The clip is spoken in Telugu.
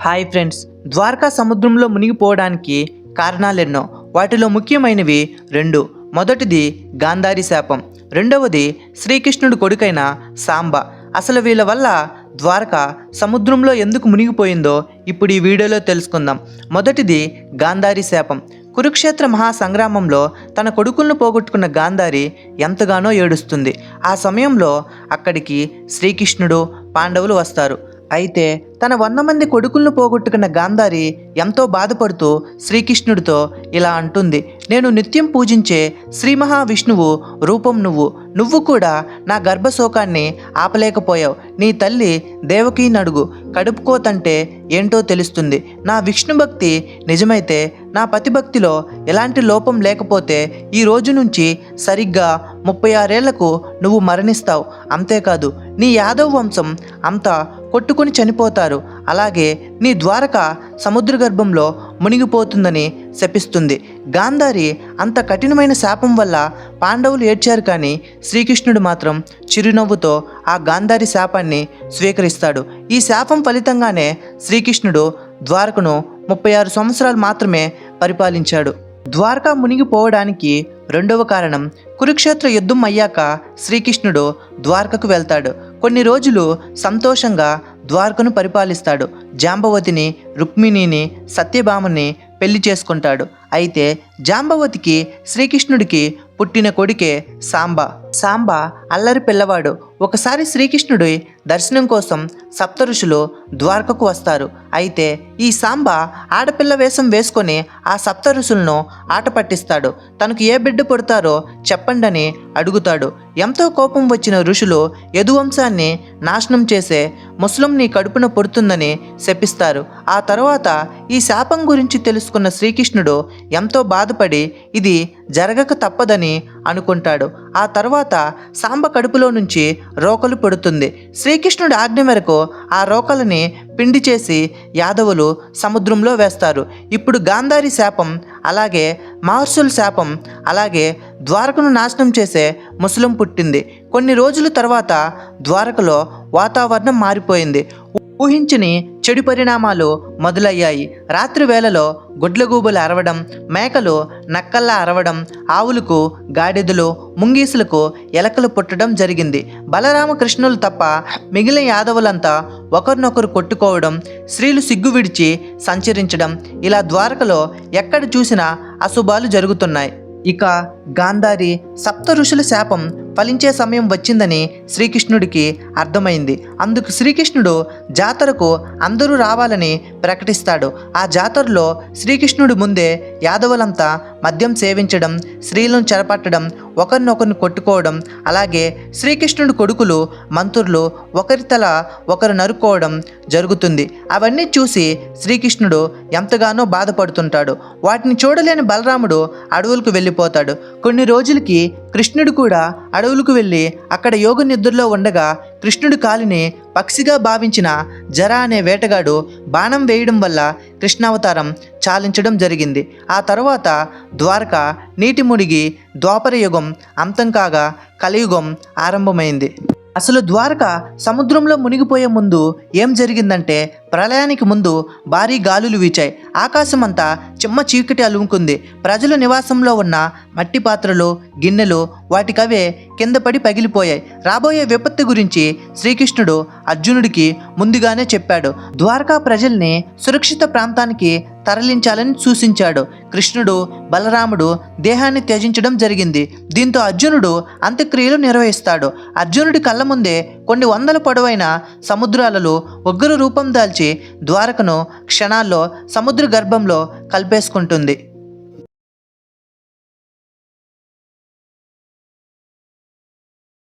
హాయ్ ఫ్రెండ్స్ ద్వారకా సముద్రంలో మునిగిపోవడానికి కారణాలెన్నో. వాటిలో ముఖ్యమైనవి రెండు. మొదటిది గాంధారి శాపం. రెండవది శ్రీకృష్ణుడు కొడుకైన సాంబ. అసలు వీళ్ళ వల్ల ద్వారక సముద్రంలో ఎందుకు మునిగిపోయిందో ఇప్పుడు ఈ వీడియోలో తెలుసుకుందాం. మొదటిది గాంధారి శాపం. కురుక్షేత్ర మహాసంగ్రామంలో తన కొడుకులను పోగొట్టుకున్న గాంధారి ఎంతగానో ఏడుస్తుంది. ఆ సమయంలో అక్కడికి శ్రీకృష్ణుడు పాండవులు వస్తారు. అయితే తన వంద మంది కొడుకులను పోగొట్టుకున్న గాంధారి ఎంతో బాధపడుతూ శ్రీకృష్ణుడితో ఇలా అంటుంది. నేను నిత్యం పూజించే శ్రీ మహావిష్ణువు రూపం నువ్వు. నువ్వు కూడా నా గర్భశోకాన్ని ఆపలేకపోయావు. నీ తల్లి దేవకీ నడుగు కడుపుకోతంటే ఏంటో తెలుస్తుంది. నా విష్ణు భక్తి నిజమైతే నా పతిభక్తిలో ఎలాంటి లోపం లేకపోతే ఈ రోజు నుంచి సరిగ్గా ముప్పై ఆరేళ్ళకు నువ్వు మరణిస్తావు. అంతేకాదు నీ యాదవ్ వంశం అంతా కొట్టుకుని చనిపోతారు. అలాగే నీ ద్వారక సముద్ర గర్భంలో మునిగిపోతుందని శపిస్తుంది. గాంధారి అంత కఠినమైన శాపం వల్ల పాండవులు ఏడ్చారు కానీ శ్రీకృష్ణుడు మాత్రం చిరునవ్వుతో ఆ గాంధారి శాపాన్ని స్వీకరిస్తాడు. ఈ శాపం ఫలితంగానే శ్రీకృష్ణుడు ద్వారకను ముప్పై ఆరు సంవత్సరాలు మాత్రమే పరిపాలించాడు. ద్వారకా మునిగిపోవడానికి రెండవ కారణం కురుక్షేత్ర యుద్ధం అయ్యాక శ్రీకృష్ణుడు ద్వారకకు వెళ్తాడు. కొన్ని రోజులు సంతోషంగా ద్వారకను పరిపాలిస్తాడు. జాంబవతిని రుక్మిణిని సత్యభామని పెళ్ళి చేసుకుంటాడు. అయితే జాంబవతికి శ్రీకృష్ణుడికి పుట్టిన కొడుకే సాంబ. సాంబ అల్లరి పిల్లవాడు. ఒకసారి శ్రీకృష్ణుడి దర్శనం కోసం సప్త ఋషులు ద్వారకకు వస్తారు. అయితే ఈ సాంబ ఆడపిల్ల వేషం వేసుకొని ఆ సప్త ఋషులను ఆట పట్టిస్తాడు. తనకు ఏ బిడ్డ పుడతారో చెప్పండని అడుగుతాడు. ఎంతో కోపం వచ్చిన ఋషులు యదువంశాన్ని నాశనం చేసే ముస్లిం నీ కడుపున పుడుతుందని శపిస్తారు. ఆ తర్వాత ఈ శాపం గురించి తెలుసుకున్న శ్రీకృష్ణుడు ఎంతో బాధపడి ఇది జరగక తప్పదని అనుకుంటాడు. ఆ తర్వాత సాంబ కడుపులో నుంచి రోకలు పడుతుంది. శ్రీకృష్ణుడి ఆజ్ఞ మేరకు ఆ రోకలని పిండి చేసి యాదవులు సముద్రంలో వేస్తారు. ఇప్పుడు గాంధారి శాపం అలాగే మహర్షుల శాపం అలాగే ద్వారకను నాశనం చేసే ముసలం పుట్టింది. కొన్ని రోజుల తర్వాత ద్వారకలో వాతావరణం మారిపోయింది. ఊహించని చెడు పరిణామాలు మొదలయ్యాయి. రాత్రి వేళలో గుడ్లగూబలు అరవడం మేకలు నక్కల్లా అరవడం ఆవులకు గాడిదలు ముంగీసులకు ఎలకలు పుట్టడం జరిగింది. బలరామకృష్ణులు తప్ప మిగిలిన యాదవులంతా ఒకరినొకరు కొట్టుకోవడం స్త్రీలు సిగ్గు విడిచి సంచరించడం ఇలా ద్వారకలో ఎక్కడ చూసినా అశుభాలు జరుగుతున్నాయి. ఇక గాంధారి సప్త ఋషుల శాపం ఫలించే సమయం వచ్చిందని శ్రీకృష్ణుడికి అర్థమైంది. అందుకు శ్రీకృష్ణుడు జాతరకు అందరూ రావాలని ప్రకటిస్తాడు. ఆ జాతరలో శ్రీకృష్ణుడు ముందే యాదవులంతా మద్యం సేవించడం స్త్రీలను చెరపట్టడం ఒకరినొకరిని కొట్టుకోవడం అలాగే శ్రీకృష్ణుడి కొడుకులు మంత్రులు ఒకరి తల ఒకరు నరుక్కోవడం జరుగుతుంది. అవన్నీ చూసి శ్రీకృష్ణుడు ఎంతగానో బాధపడుతుంటాడు. వాటిని చూడలేని బలరాముడు అడవులకు వెళ్ళిపోతాడు. కొన్ని రోజులకి కృష్ణుడు కూడా అడవులకు వెళ్ళి అక్కడ యోగ నిద్రలో ఉండగా కృష్ణుడి కాలిని పక్షిగా భావించిన జర అనే వేటగాడు బాణం వేయడం వల్ల కృష్ణావతారం చాలించడం జరిగింది. ఆ తర్వాత ద్వారక నీటి మునిగి ద్వాపర యుగం అంతం కాగా కలియుగం ఆరంభమైంది. అసలు ద్వారక సముద్రంలో మునిగిపోయే ముందు ఏం జరిగిందంటే ప్రళయానికి ముందు భారీ గాలులు వీచాయి. ఆకాశమంతా చిమ్మ చీకటి అలుముకుంది. ప్రజల నివాసంలో ఉన్న మట్టి పాత్రలు గిన్నెలు వాటికవే కింద పడి పగిలిపోయాయి. రాబోయే విపత్తు గురించి శ్రీకృష్ణుడు అర్జునుడికి ముందుగానే చెప్పాడు. ద్వారకా ప్రజల్ని సురక్షిత ప్రాంతానికి తరలించాలని సూచించాడు. కృష్ణుడు బలరాముడు దేహాన్ని త్యజించడం జరిగింది. దీంతో అర్జునుడు అంత్యక్రియలు నిర్వహిస్తాడు. అర్జునుడి కళ్ళ ముందే కొన్ని వందల పొడవైన సముద్రాలలో ఉగ్ర రూపం దాల్చి ద్వారకను క్షణాల్లో సముద్ర గర్భంలో కలిపేసుకుంటుంది.